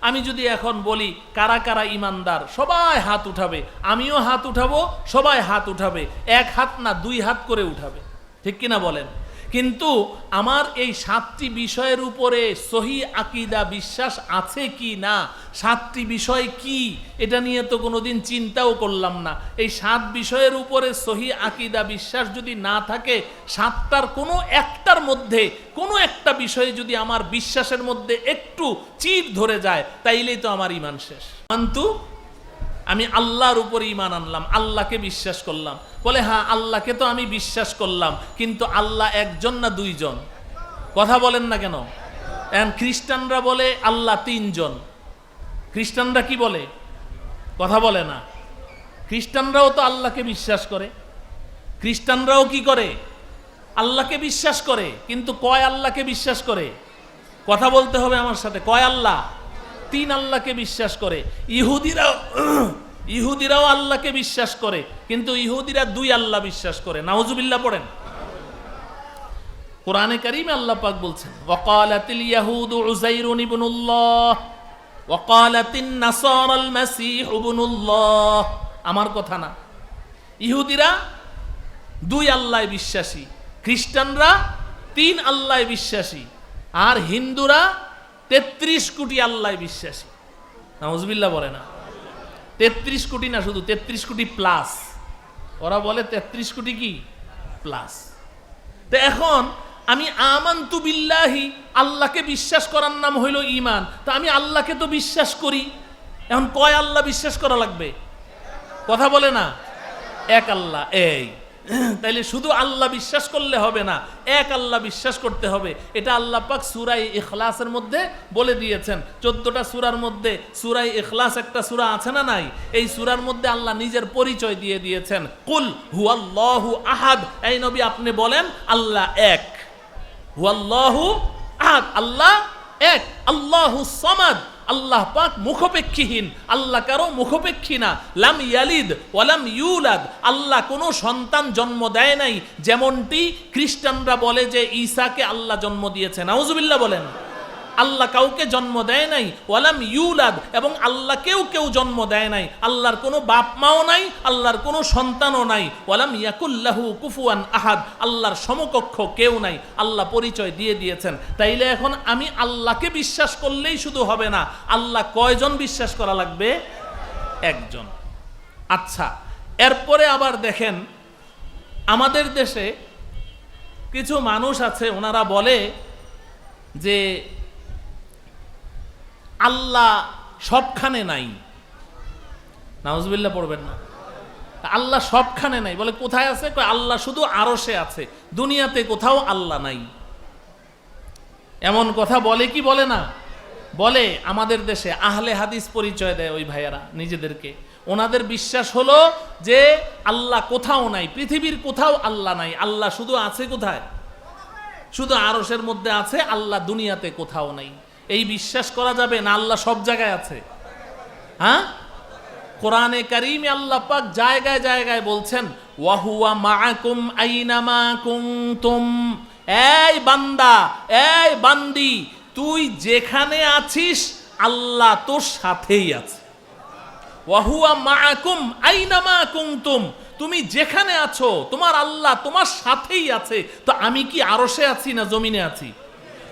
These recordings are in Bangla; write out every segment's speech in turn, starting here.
আমি যদি এখন বলি, কারা কারা ইমানদার, সবাই হাত উঠাবে। আমিও হাত উঠাবো, সবাই হাত উঠাবে। এক হাত না দুই হাত করে উঠাবে। ঠিক কিনা বলেন? কিন্তু আমার এই সাতটি বিষয়ের উপরে সহি আকিদা বিশ্বাস আছে কি না? সাতটি বিষয় কি? এটা নিয়ে তো কোনোদিন চিন্তাও করলাম না। এই সাত বিষয়ের উপরে সহি আকিদা বিশ্বাস যদি না থাকে, সাতটার কোনো একটার মধ্যে, কোনো একটা বিষয়ে যদি আমার বিশ্বাসের মধ্যে একটু চির ধরে যায়, তাইলেই তো আমার ইমান শেষ। কিন্তু আমি আল্লাহর উপর ইমান আনলাম, আল্লাহকে বিশ্বাস করলাম। বলে হ্যাঁ আল্লাহকে তো আমি বিশ্বাস করলাম, কিন্তু আল্লাহ একজন না দুইজন? কথা বলেন না কেন? এখন খ্রিস্টানরা বলে, আল্লাহ তিনজন। খ্রিস্টানরা কি বলে? কথা বলে না। খ্রিস্টানরাও তো আল্লাহকে বিশ্বাস করে। খ্রিস্টানরাও কি করে? আল্লাহকে বিশ্বাস করে, কিন্তু কয় আল্লাহকে বিশ্বাস করে? কথা বলতে হবে আমার সাথে। কয় আল্লাহ? তিন আল্লাহকে বিশ্বাস করে। ইহুদিরাও ইহুদিরাও আল্লাহকে বিশ্বাস করে, কিন্তু ইহুদিরা দুই আল্লাহ বিশ্বাস করে। নাউজুবিল্লাহ পড়েন। কোরআনে কারিমে আল্লাহ পাক বলছেন, ওয়াকালাতিল ইয়াহুদু উযাইরুন ইবনুল্লাহ, ওয়াকালাতিন নাসারাল মাসীহ ইবনুল্লাহ। আমার কথা না। ইহুদিরা দুই আল্লাহ বিশ্বাসী, খ্রিস্টানরা তিন আল্লাহ বিশ্বাসী, আর হিন্দুরা তেত্রিশ কোটি আল্লাহ বিশ্বাসী। নাউজবিল্লা বলে না। তেত্রিশ কোটি না শুধু, তেত্রিশ কোটি প্লাস ওরা বলে তেত্রিশ কোটি কি? প্লাস তো এখন আমি আমান্তু বিল্লাহি, আল্লাহকে বিশ্বাস করার নাম হইল ইমান তা আমি আল্লাহকে তো বিশ্বাস করি। এখন কয় আল্লাহ বিশ্বাস করা লাগবে? কথা বলে না? এক আল্লাহ, এই। তাইলে শুধু আল্লাহ বিশ্বাস করলে হবে না, এক আল্লাহ বিশ্বাস করতে হবে। এটা আল্লাহ পাক সুরাই ইখলাসের মধ্যে বলে দিয়েছেন। চোদ্দটা সুরার মধ্যে সুরাই ইখলাস একটা সুরা আছে না নাই? এই সুরার মধ্যে আল্লাহ নিজের পরিচয় দিয়ে দিয়েছেন। কুল হুয়াল্লাহু আহাদ। এই নবী আপনি বলেন, আল্লাহ এক। হুয়াল্লাহু আহাদ, আল্লাহ এক। আল্লাহু সমাদ। আল্লাহ পাক মুখপেক্ষীহীন, আল্লাহ কারও মুখপেক্ষী না। লাম ইয়ালিদ ওয়ালাম ইউলাদ, আল্লাহ কোনো সন্তান জন্ম দেয় নাই, যেমনটি খ্রিস্টানরা বলে যে ঈসাকে আল্লাহ জন্ম দিয়েছে নাউজুবিল্লাহ বলেন। আল্লাহ কাউকে জন্ম দেয় নাই, ওয়ালাম ইউলাদ, এবং আল্লাহ কেউ কেউ জন্ম দেয় নাই। আল্লাহর কোনো বাপ মাও নাই, আল্লাহর কোনো সন্তানও নাই। ওয়ালাম ইয়াকুল্লাহু কুফুয়ান আহাদ, আল্লাহর সমকক্ষ কেউ নাই। আল্লাহ পরিচয় দিয়ে দিয়েছেন। তাইলে এখন আমি আল্লাহকে বিশ্বাস করলেই শুধু হবে না, আল্লাহ কয়জন বিশ্বাস করা লাগবে? একজন। আচ্ছা এরপরে আবার দেখেন, আমাদের দেশে কিছু মানুষ আছে, ওনারা বলে যে আল্লাহ সবখানে নাই। নাউজবিল্লা পড়বেন না। আল্লাহ সবখানে নাই। বলে কোথায় আছে? আল্লাহ শুধু আরসে আছে। দুনিয়াতে কোথাও আল্লাহ নাই। এমন কথা বলে কি বলে না? বলে আমাদের দেশে আহলে হাদিস পরিচয় দেয় ওই ভাইয়ারা, নিজেদেরকে। ওনাদের বিশ্বাস হলো যে আল্লাহ কোথাও নাই, পৃথিবীর কোথাও আল্লাহ নাই। আল্লাহ শুধু আছে কোথায়? শুধু আরসের মধ্যে আছে, আল্লাহ দুনিয়াতে কোথাও নাই। এই বিশ্বাস করা যাবে না আল্লাহ সব জায়গায় আছে? হ্যাঁ? কোরআনে কারিমে আল্লাহ পাক জায়গায় জায়গায় বলছেন, ওয়াহুয়া মাআকুম আইনামা কুনতুম? এই বান্দা, এই বান্দি, তুই যেখানে আছিস, আল্লাহ তোর সাথেই আছে। ওয়াহুয়া মাআকুম আইনামা কুনতুম? তুমি যেখানে আছো, তোমার আল্লাহ তোমার সাথেই আছে। তো আমি কি আরশে আছি না জমিনে আছি?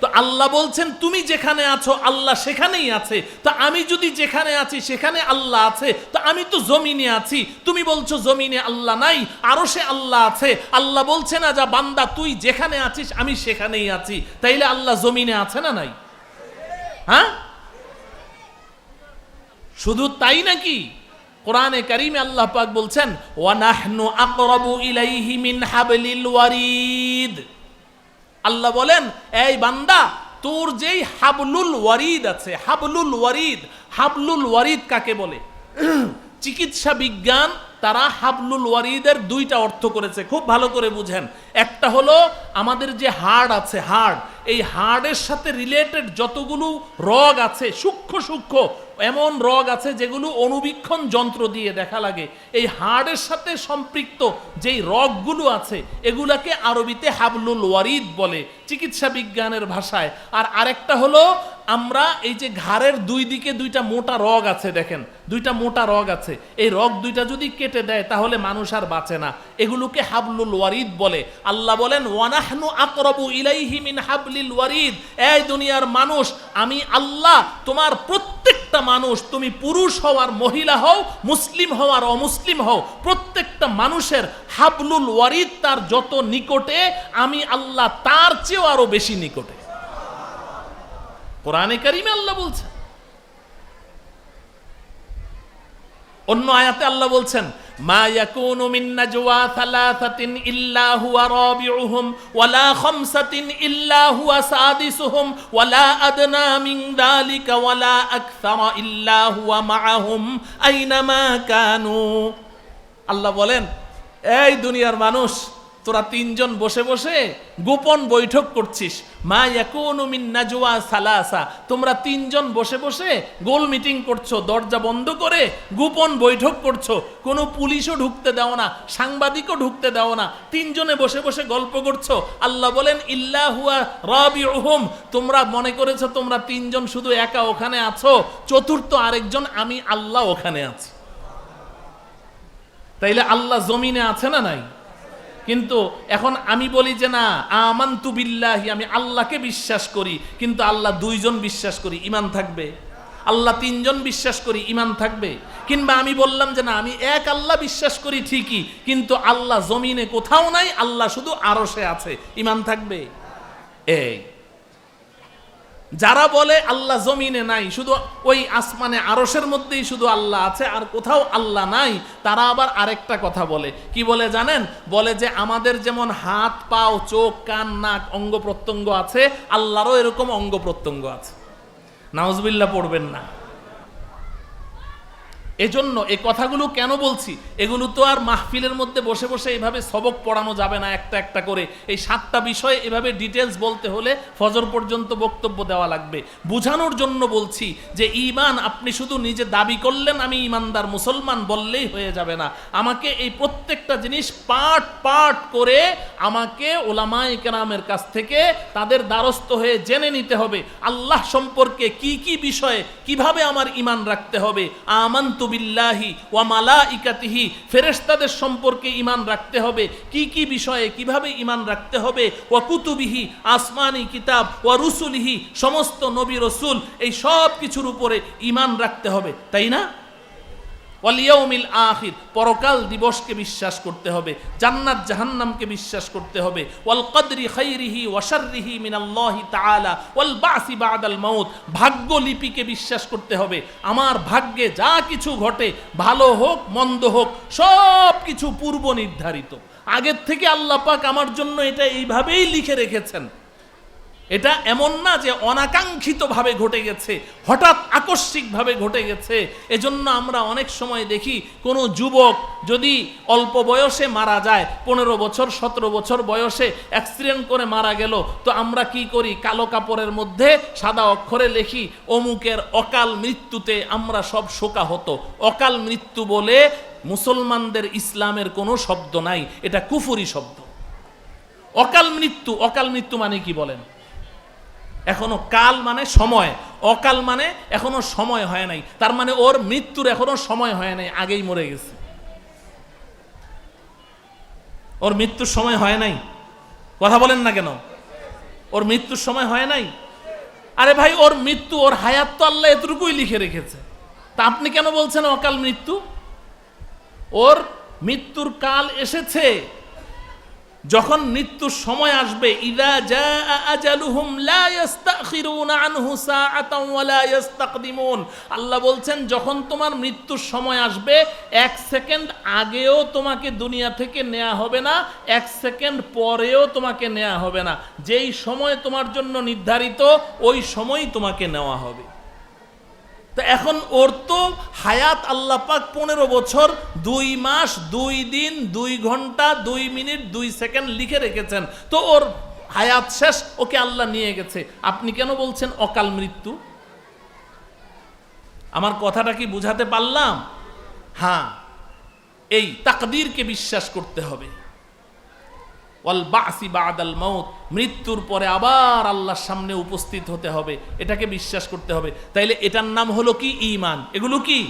তো আল্লাহ বলছেন, তুমি যেখানে আছো, আল্লাহ সেখানেই আছে। তো আমি যদি যেখানে আছি, সেখানে আল্লাহ আছে। তো আমি তো জমিনে আছি। তুমি বলছো, জমিনে আল্লাহ নাই আরও সে আল্লাহ আছে। আল্লাহ বলছে না যা, বান্দা, তুই যেখানে আছিস, আমি সেখানেই আছি। তাইলে আল্লাহ জমিনে আছে না নাই? হ্যাঁ? শুধু তাই নাকি? কোরআনে কারিমে আল্লাহ পাক বলছেন ওয়ানাহনু আকরাবু ইলাইহি মিন হাবলিল ওয়ারিদ। আল্লাহ বলেন, এই বান্দা, তোর যেই হাবলুল ওয়ারিদ আছে, হাবলুল ওয়ারিদ হাবলুল ওয়ারিদ কাকে বলে? চিকিৎসা বিজ্ঞান তারা হাবলুল ওয়ারিদের দুইটা অর্থ করেছে, খুব ভালো করে বুঝেন। একটা হলো, আমাদের যে হাড় আছে, হাড়, এই হাড়ের সাথে রিলেটেড যতগুলো রগ আছে, সূক্ষ্ম সূক্ষ্ম, এমন রগ আছে যেগুলো অনুবীক্ষণ যন্ত্র দিয়ে দেখা লাগে। এই হাড়ের সাথে সম্পৃক্ত যেই রগগুলো আছে, এগুলাকে আরবিতে হাবলুল ওয়ারিদ বলে, চিকিৎসা বিজ্ঞানের ভাষায়। আর আরেকটা হলো আমরা এই যে ঘাড়ের দুই দিকে দুইটা মোটা রগ আছে দেখেন, দুইটা মোটা রগ আছে। এই রগ দুইটা যদি কেটে দেয়, তাহলে মানুষ আর বাঁচে না। এগুলোকে হাবলুল ওয়ারিদ বলে। আল্লাহ বলেন, ওয়ানাহনু আকরাবু ইলাইহি মিন হাবলিল ওয়ারিদ। এই দুনিয়ার মানুষ, আমি আল্লাহ, তোমার প্রত্যেকটা মানুষ, তুমি পুরুষ হও আর মহিলা হও, মুসলিম হও আর অমুসলিম হও, প্রত্যেকটা মানুষের হাবলুল ওয়ারিদ তার যত নিকটে, আমি আল্লাহ তার চেয়েও আরও বেশি নিকটে। কোরআনে কারিমে আল্লাহ বলছেন। অন্য আয়াতে আল্লাহ বলছেন, মা ইয়াকুনু মিন নাজওয়া থালাথাতিন ইল্লা হুয়া রাবিউহুম, ওয়ালা খামসাতিন ইল্লা হুয়া সাদিসুহুম, ওয়ালা আদনা মিন যালিকা ওয়ালা আকসারা ইল্লা হুয়া মাআহুম আইনামা কানু। আল্লাহ বলেন, এই দুনিয়ার মানুষ তোরা তিনজন বসে বসে গোপন বৈঠক করছিস। মা মিন সালাসা। তোমরা তিনজন বসে বসে গোল মিটিং করছ, দরজা বন্ধ করে গোপন বৈঠক করছ। কোনো পুলিশও ঢুকতে দাও না, সাংবাদিকও ঢুকতে দাও না। তিনজনে বসে বসে গল্প করছ। আল্লাহ বলেন ইল্লাহুয়া রাবিউহুম। তোমরা মনে করেছ তোমরা তিনজন শুধু একা ওখানে আছো, চতুর্থ আরেকজন আমি, আল্লাহ ওখানে আছি। তাইলে আল্লাহ জমিনে আছে না নাই? কিন্তু এখন আমি বলি যে না, আমান্তু বিল্লাহি, আমি আল্লাহকে বিশ্বাস করি, কিন্তু আল্লাহ দুইজন বিশ্বাস করি ইমান থাকবে। আল্লাহ তিনজন বিশ্বাস করি ইমান থাকবে। কিংবা আমি বললাম যে না, আমি এক আল্লাহ বিশ্বাস করি ঠিকই, কিন্তু আল্লাহ জমিনে কোথাও নাই, আল্লাহ শুধু আরসে আছে ইমান থাকবে। এই যারা বলে আল্লাহ জমিনে নাই, শুধু ওই আসমানে আরসের মধ্যেই শুধু আল্লাহ আছে আর কোথাও আল্লাহ নাই, তারা আবার আরেকটা কথা বলে। কি বলে জানেন? বলে যে আমাদের যেমন হাত, পাও, চোখ, কান, নাক অঙ্গ প্রত্যঙ্গ আছে, আল্লাহরও এরকম অঙ্গ প্রত্যঙ্গ আছে। নাউজবিল্লা পড়বেন না। এজন্য এই কথাগুলো কেন বলছি? এগুলো তো আর মাহফিলের মধ্যে বসে বসে এইভাবে সবক পড়ানো যাবে না একটা একটা করে। এই সাতটা বিষয়ে এভাবে ডিটেলস বলতে হলে ফজর পর্যন্ত বক্তব্য দেওয়া লাগবে। বোঝানোর জন্য বলছি যে ইমান আপনি শুধু নিজে দাবি করলেন, আমি ইমানদার মুসলমান বললেই হয়ে যাবে না। আমাকে এই প্রত্যেকটা জিনিস পার্ট পার্ট করে আমাকে ওলামাই কেরামের কাছ থেকে তাদের দ্বারস্থ হয়ে জেনে নিতে হবে। আল্লাহ সম্পর্কে কি কি বিষয়ে কীভাবে আমার ইমান রাখতে হবে? আমান্তু বিল্লাহি ওয়া মালাইকাতিহি, ফেরেশতাদের সম্পর্কে ইমান রাখতে হবে। কি কি বিষয়ে কীভাবে ইমান রাখতে হবে? ওয়া কুতুবিহি, আসমানি কিতাব, ওয়া রুসুলিহি, সমস্ত নবী রসুল এই সব কিছুর উপরে ইমান রাখতে হবে। তাই না? ওয়ালিয়াউমিল আখির, পরকাল দিবসকে বিশ্বাস করতে হবে, জান্নাত জাহান্নামকে বিশ্বাস করতে হবে ওয়াল কদরি খাইরিহি ওয়া শাররিহি মিনাল্লাহি তাআলা ওয়াল বাসি বাদাল মাউত ভাগ্য লিপিকে বিশ্বাস করতে হবে, আমার ভাগ্যে যা কিছু ঘটে, ভালো হোক, মন্দ হোক সব কিছু পূর্ব নির্ধারিত আগের থেকে আল্লাহ পাক আমার জন্য এটা এইভাবেই লিখে রেখেছেন। এটা এমন না যে অনাকাঙ্ক্ষিতভাবে ঘটে গেছে, হঠাৎ আকস্মিকভাবে ঘটে গেছে। এজন্য আমরা অনেক সময় দেখি কোনো যুবক যদি অল্প বয়সে মারা যায়, পনেরো বছর, সতেরো বছর বয়সে অ্যাক্সিডেন্ট করে মারা গেল, তো আমরা কি করি? কালো কাপড়ের মধ্যে সাদা অক্ষরে লেখি, অমুকের অকাল মৃত্যুতে আমরা সব শোকা হতো অকাল মৃত্যু বলে মুসলমানদের ইসলামের কোনো শব্দ নাই, এটা কুফুরি শব্দ। অকাল মৃত্যু অকাল মৃত্যু মানে কি বলেন? এখনও কাল মানে সময়, অকাল মানে এখনও সময় হয় নাই। তার মানে ওর মৃত্যুর এখনও সময় হয় নাই, আগেই মরে গেছে। ওর মৃত্যুর সময় হয় নাই। কথা বলেন না কেন? ওর মৃত্যুর সময় হয় নাই? আরে ভাই, ওর মৃত্যু, ওর হায়াত তো আল্লাহ এতটুকুই লিখে রেখেছে। তা আপনি কেন বলছেন অকাল মৃত্যু? ওর মৃত্যুর কাল এসেছে যখন মৃত্যুর সময় আসবে, ইদা জা আজালুহুম লা ইস্তাখিরুনা আনহু সাআতাও ওয়া লা ইস্তাকদিমুন আল্লাহ বলছেন, যখন তোমার মৃত্যুর সময় আসবে, এক সেকেন্ড আগেও তোমাকে দুনিয়া থেকে নেওয়া হবে না, এক সেকেন্ড পরেও তোমাকে নেওয়া হবে না। যেই সময় তোমার জন্য নির্ধারিত, ওই সময়ই তোমাকে নেওয়া হবে। তো এখন ওর তো হায়াত আল্লাহ পাক পনেরো বছর, দুই মাস, দুই দিন, দুই ঘণ্টা, দুই মিনিট, দুই সেকেন্ড লিখে রেখেছেন। তো ওর হায়াত শেষ, ওকে আল্লাহ নিয়ে গেছে। আপনি কেন বলছেন অকাল মৃত্যু? আমার কথাটা কি বুঝাতে পারলাম? হ্যাঁ এই তাকদীরকে বিশ্বাস করতে হবে। মৌত মৃত্যুর পরে আবার আল্লাহর সামনে উপস্থিত হতে হবে, এটাকে বিশ্বাস করতে হবে। তাইলে এটার নাম হলো কি? ইমান এগুলো কি?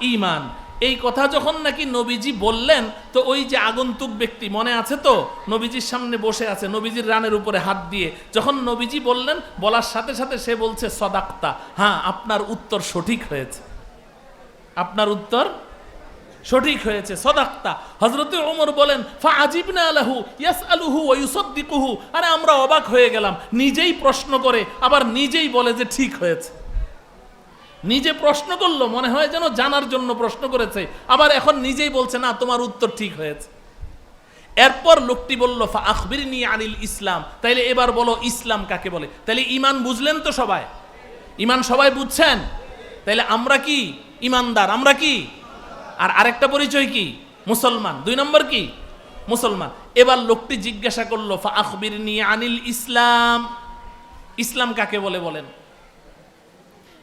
ইমান এই কথা যখন নাকি নবীজি বললেন, তো ওই যে আগন্তুক ব্যক্তি, মনে আছে তো? নবীজির সামনে বসে আছে, নবীজির রানের উপরে হাত দিয়ে। যখন নবীজি বললেন, বলার সাথে সাথে সে বলছে, সদাক্তা। হ্যাঁ আপনার উত্তর সঠিক হয়েছে। আপনার উত্তর সঠিক হয়েছে, সদাক্তা। হজরতে ওমর বলেন ফা আজিবনা আলাহু ইয়াস আলুহু ওয়ুসদ্দিকুহু আরে আমরা অবাক হয়ে গেলাম, নিজেই প্রশ্ন করে, আবার নিজেই বলে যে ঠিক হয়েছে। নিজে প্রশ্ন করল, মনে হয় যেন জানার জন্য প্রশ্ন করেছে, আবার এখন নিজেই বলছে, না, তোমার উত্তর ঠিক হয়েছে। এরপর লোকটি বলল ফা আখবির নিয়ে আনিল ইসলাম। তাইলে এবার বলো, ইসলাম কাকে বলে? তাইলে ইমান বুঝলেন তো সবাই? ইমান সবাই বুঝছেন? তাইলে আমরা কি? ইমানদার আমরা কি? আর আরেকটা পরিচয় কি? মুসলমান। দুই নম্বর কি? মুসলমান। এবার লোকটি জিজ্ঞাসা করল, ফা নিয়ে আনিল ইসলাম? ইসলাম কাকে বলে বলেন?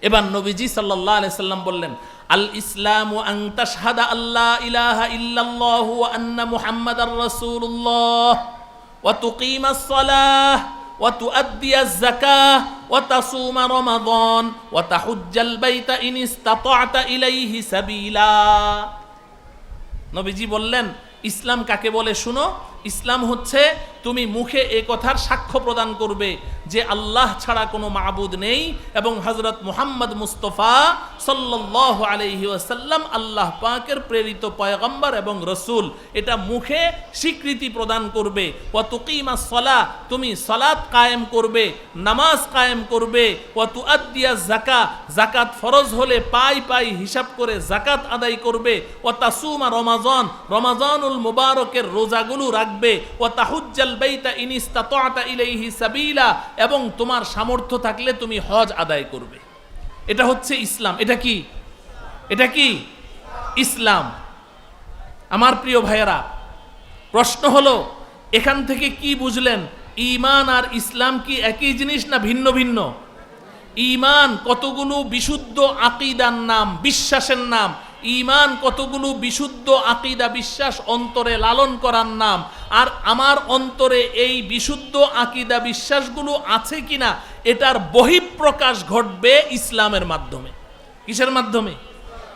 এবার নবীজি সাল্লাল্লাহু আলাইহি সাল্লাম বললেন, আল ইসলাম আন তাশহাদা আল্লাহ ইলাহা ইল্লাল্লাহু আন্না মুহাম্মাদার রাসূলুল্লাহ ওয়া তুকিমাস সালাহ। ওয়া الزكاة وتصوم رمضان وتحج البيت إن استطعت إليه سبيلا নবীজি বললেন ইসলাম কাকে বলে শুনো ইসলাম হচ্ছে তুমি মুখে এ কথার সাক্ষ্য প্রদান করবে যে আল্লাহ ছাড়া কোনো মাবুদ নেই এবং হজরত মুহাম্মদ মুস্তফা সাল্লাহ আলহি ওয়াসাল্লাম আল্লাহ পাকের প্রেরিত পয়গম্বর এবং রসুল। এটা মুখে স্বীকৃতি প্রদান করবে। ও তুকিমা সলা, তুমি সলাৎ কায়েম করবে, নামাজ কায়েম করবে। ও তু আদিয়া জাকা জাকাত ফরজ হলে পাই পাই হিসাব করে জাকাত আদায় করবে। ও তাসুমা রমাজন, রমাজানুল মুবারকের রোজাগুলো রাখবে। ও তাহুজ্জাল এবং তোমার সামর্থ্য থাকলে তুমি হজ আদায় করবে। এটা হচ্ছে ইসলাম। এটা কি? এটা কি? ইসলাম। আমার প্রিয় ভাইয়েরা, প্রশ্ন হলো, এখান থেকে কি বুঝলেন ইমান আর ইসলাম কি একই জিনিস না ভিন্ন ভিন্ন? ইমান কতগুলো বিশুদ্ধ আকিদার নাম, বিশ্বাসের নাম ইমান কতগুলো বিশুদ্ধ আকিদা, বিশ্বাস অন্তরে লালন করার নাম? আর আমার অন্তরে এই বিশুদ্ধ আকিদা, বিশ্বাসগুলো আছে কিনা? এটার বহিঃপ্রকাশ ঘটবে ইসলামের মাধ্যমে। কিসের মাধ্যমে?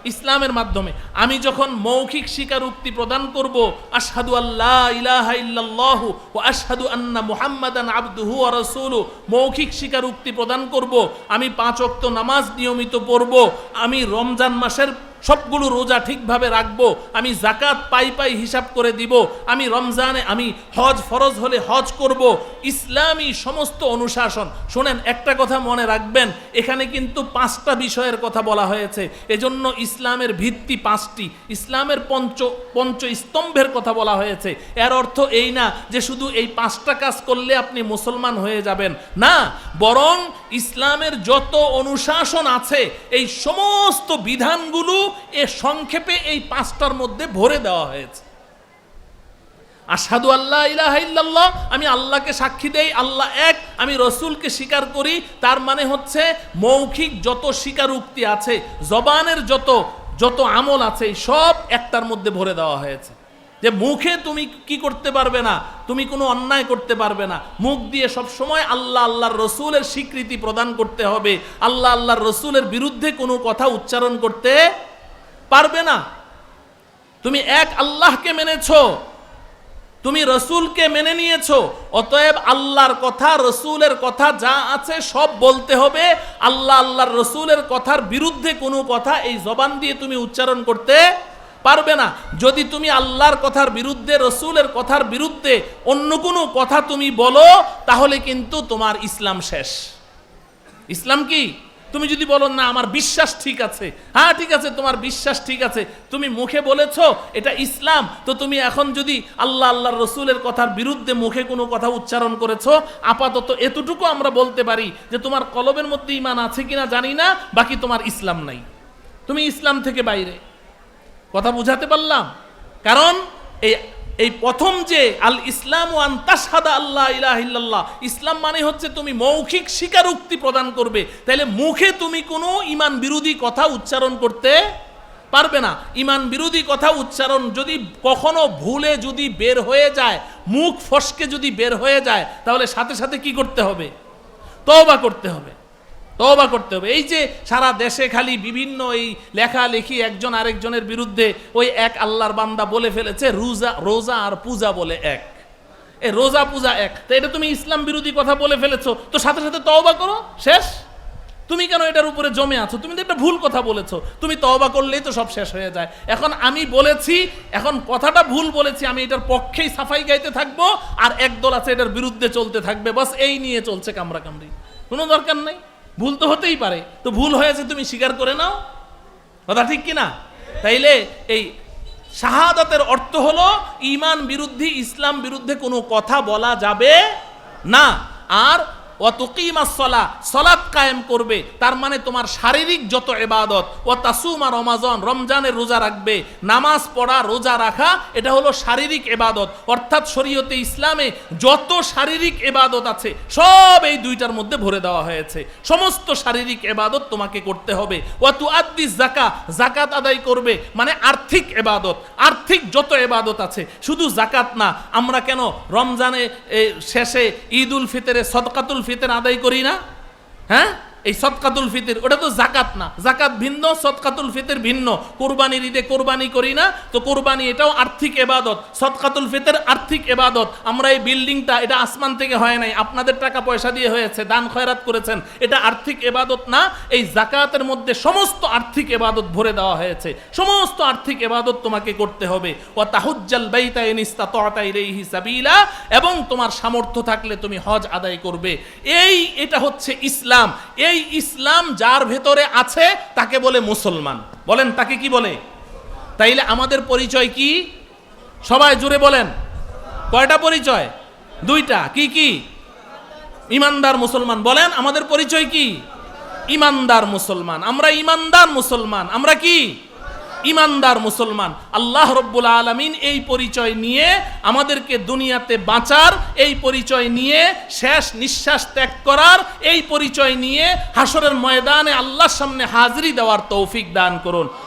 ইসলামের মাধ্যমে। আমি যখন মৌখিক স্বীকারোক্তি প্রদান করব, আশহাদু আল্লাহ ইলাহা ইল্লাল্লাহু ও আশহাদু আন্না মুহাম্মাদান আবদুহু ওয়া রাসূলু মৌখিক স্বীকারোক্তি প্রদান করব, আমি পাঁচ ওয়াক্ত নামাজ নিয়মিত পড়ব, আমি রমজান মাসের সবগুলো রোজা ঠিকভাবে রাখব, আমি জাকাত পাই পাই হিসাব করে দিব, আমি রমজানে আমি হজ ফরজ হলে হজ করব। ইসলামী সমস্ত অনুশাসন, শোনেন, একটা কথা মনে রাখবেন, এখানে কিন্তু পাঁচটা বিষয়ের কথা বলা হয়েছে, এজন্য ইসলামের ভিত্তি পাঁচটি, ইসলামের পঞ্চ পঞ্চ স্তম্ভের কথা বলা হয়েছে, এর অর্থ এই না যে শুধু এই পাঁচটা কাজ করলে আপনি মুসলমান হয়ে যাবেন, না, বরং ইসলামের যত অনুশাসন আছে, এই সমস্ত বিধানগুলো এ সংক্ষেপে এই পাঁচটার মধ্যে ভরে দেওয়া হয়েছে। আসাদু আল্লাহ ইলাহা আমি আল্লাহকে সাক্ষী দেই, আল্লাহ এক, আমি রসুলকে স্বীকার করি, তার মানে হচ্ছে মৌখিক যত স্বীকারোক্তি আছে, জবানের যত যত আমল আছে সব একটার মধ্যে ভরে দেওয়া হয়েছে। যে মুখে তুমি কি করতে পারবে না, তুমি কোনো অন্যায় করতে পারবে না, মুখ দিয়ে সব সময় আল্লাহ আল্লাহর রসুলের স্বীকৃতি প্রদান করতে হবে, আল্লাহ আল্লাহর রসুলের বিরুদ্ধে কোনো কথা উচ্চারণ করতে পারবে না। তুমি এক আল্লাহকে মেনেছো, তুমি রসুলকে মেনে নিয়েছো, অতএব আল্লাহর কথা, রসুলের কথা যা আছে সব বলতে হবে। আল্লাহ আল্লাহর রসুলের কথার বিরুদ্ধে কোনো কথা এই জবান দিয়ে তুমি উচ্চারণ করতে পারবে না। যদি তুমি আল্লাহর কথার বিরুদ্ধে, রসুলের কথার বিরুদ্ধে অন্য কোনো কথা তুমি বলো, তাহলে কিন্তু তোমার ইসলাম শেষ। ইসলাম কি? তুমি যদি বলো, না, আমার বিশ্বাস ঠিক আছে। হ্যাঁ ঠিক আছে, তোমার বিশ্বাস ঠিক আছে। তুমি মুখে বলেছ, এটা ইসলাম। তো তুমি এখন যদি আল্লাহ, আল্লাহর রসুলের কথার বিরুদ্ধে মুখে কোনো কথা উচ্চারণ করেছ, আপাতত এতটুকু আমরা বলতে পারি যে তোমার কলবের মধ্যে ইমান আছে কিনা জানি না, বাকি তোমার ইসলাম নাই। তুমি ইসলাম থেকে বাইরে। কথা বুঝাতে পারলাম? কারণ এই এই প্রথম যে আল ইসলাম ও আন্তাসাদা আল্লাহ ইলাহ ইল্লাল্লাহ, ইসলাম মানে হচ্ছে তুমি মৌখিক স্বীকারোক্তি প্রদান করবে। তাহলে মুখে তুমি কোনো ইমান বিরোধী কথা উচ্চারণ করতে পারবে না। ইমান বিরোধী কথা উচ্চারণ যদি কখনো ভুলে যদি বের হয়ে যায়, মুখ ফসকে যদি বের হয়ে যায়, তাহলে সাথে সাথে কি করতে হবে? তওবা করতে হবে। তওবা করতে হবে। এই যে সারা দেশে খালি বিভিন্ন এই লেখালেখি একজন আরেকজনের বিরুদ্ধে ওই এক আল্লাহর বান্দা বলে ফেলেছে, রোজা রোজা আর পূজা বলে এক। এ রোজা, পূজা এক। তো এটা তুমি ইসলাম বিরোধী কথা বলে ফেলেছো, তো সাথে সাথে তওবা করো, শেষ? তুমি কেন এটার উপরে জমে আছো? তুমি তো একটা ভুল কথা বলেছ। তুমি তওবা করলেই তো সব শেষ হয়ে যায়। এখন আমি বলেছি, এখন কথাটা ভুল বলেছি, আমি এটার পক্ষেই সাফাই গাইতে থাকব, আর একদল আছে এটার বিরুদ্ধে চলতে থাকবে। বাস এই নিয়ে চলছে কামরা কামড়ি কোনো দরকার নেই? ভুল তো হতেই পারে। তো ভুল হয়েছে তুমি স্বীকার করে নাও, কথা ঠিক কিনা? তাইলে এই শাহাদাতের অর্থ হলো ইমান বিরুদ্ধে, ইসলাম বিরুদ্ধে কোনো কথা বলা যাবে না। আর সলাৎ কায়েম করবে। তার মানে তোমার শারীরিক যত এবাদত ও তাসুমা রমাজন রমজানের রোজা রাখবে। নামাজ পড়া, রোজা রাখা, এটা হলো শারীরিক এবাদত অর্থাৎ শরীয়তে ইসলামে যত শারীরিক এবাদত আছে, সব এই দুইটার মধ্যে ভরে দেওয়া হয়েছে। সমস্ত শারীরিক এবাদত তোমাকে করতে হবে। ও তু আদি জাকা জাকাত আদায় করবে মানে আর্থিক এবাদত আর্থিক যত এবাদত আছে, শুধু জাকাত না, আমরা কেন রমজানে শেষে ঈদ উল ফিতরে সদকাতুল ফিতর আদায় করি না হ্যাঁ? এই সৎকাতুল ফিতির, ওটা তো জাকাত না। জাকাত ভিন্ন সৎকাতুল ফিতর ভিন্ন। কোরবানির ঈদে কোরবানি করি না, তো কোরবানি এটাও আর্থিক এবাদত। সদকাতুল ফিতর আর্থিক এবাদত। আমরা এই বিল্ডিংটা, এটা আসমান থেকে হয় নাই, আপনাদের টাকা পয়সা দিয়ে হয়েছে, দান খয়রাত করেছেন, এটা আর্থিক এবাদত না। এই জাকাতের মধ্যে সমস্ত আর্থিক এবাদত ভরে দেওয়া হয়েছে। সমস্ত আর্থিক এবাদত তোমাকে করতে হবে। ও তাহুজ্জাল বাইতা ইনিস্তা তআতা ইলাইহি সাবিলা, এবং তোমার সামর্থ্য থাকলে তুমি হজ আদায় করবে। এই, এটা হচ্ছে ইসলাম। এই ইসলাম যার ভেতরে আছে, তাকে বলে মুসলমান। বলেন, তাকে কি বলে? তাইলে আমাদের পরিচয় কি? সবাই জুড়ে বলেন। কয়টা পরিচয়? দুইটা। কি কি? ইমানদার মুসলমান। বলেন, আমাদের পরিচয় কি? ইমানদার মুসলমান। আমরা ইমানদার মুসলমান। আমরা কি? ইমানদার মুসলমান। আল্লাহ রব্বুল আলমিন এই পরিচয় নিয়ে আমাদেরকে দুনিয়াতে বাঁচার, এই পরিচয় নিয়ে শেষ নিঃশ্বাস ত্যাগ করার, এই পরিচয় নিয়ে হাসরের ময়দানে আল্লাহর সামনে হাজরি দেওয়ার তৌফিক দান করুন।